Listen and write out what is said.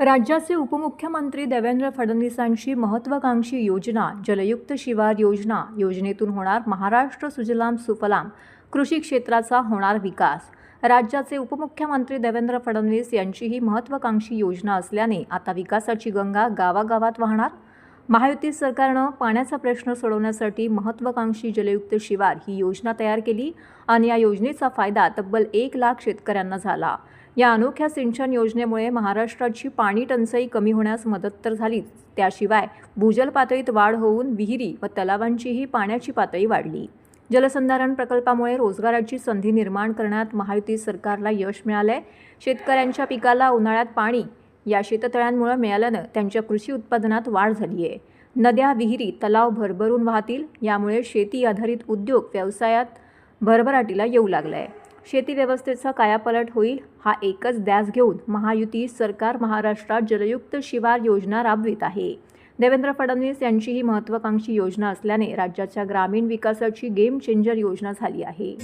राज्याचे उपमुख्यमंत्री देवेंद्र फडणवीसांची महत्त्वाकांक्षी योजना जलयुक्त शिवार योजना योजनेतून होणार महाराष्ट्र सुजलाम सुफलाम कृषी क्षेत्राचा होणार विकास. राज्याचे उपमुख्यमंत्री देवेंद्र फडणवीस यांची ही महत्त्वाकांक्षी योजना असल्याने आता विकासाची गंगा गावागावात वाहणार? महायुती सरकारनं पाण्याचा प्रश्न सोडवण्यासाठी महत्त्वाकांक्षी जलयुक्त शिवार ही योजना तयार केली आणि या योजनेचा फायदा तब्बल एक लाख शेतकऱ्यांना झाला. या अनोख्या सिंचन योजनेमुळे महाराष्ट्राची पाणी टंचाई कमी होण्यास मदत तर झालीच. त्याशिवाय भूजल पातळीत वाढ होऊन विहिरी व तलावांचीही पाण्याची पातळी वाढली. जलसंधारण प्रकल्पामुळे रोजगाराची संधी निर्माण करण्यात महायुती सरकारला यश मिळालंय. शेतकऱ्यांच्या पिकाला उन्हाळ्यात पाणी या शेततळ्यांमुळे मिळाल्यानं त्यांच्या कृषी उत्पादनात वाढ झाली आहे नद्या विहिरी तलाव भरभरून वाहतील यामुळे शेती आधारित उद्योग व्यवसायात भरभराटीला येऊ लागलाय. शेती व्यवस्थेचा होईल हा एकच ध्यास घेऊन महायुती सरकार महाराष्ट्रात जलयुक्त शिवार योजना राबवित आहे. देवेंद्र फडणवीस यांची ही महत्त्वाकांक्षी योजना असल्याने राज्याच्या ग्रामीण विकासाची गेम चेंजर योजना झाली आहे.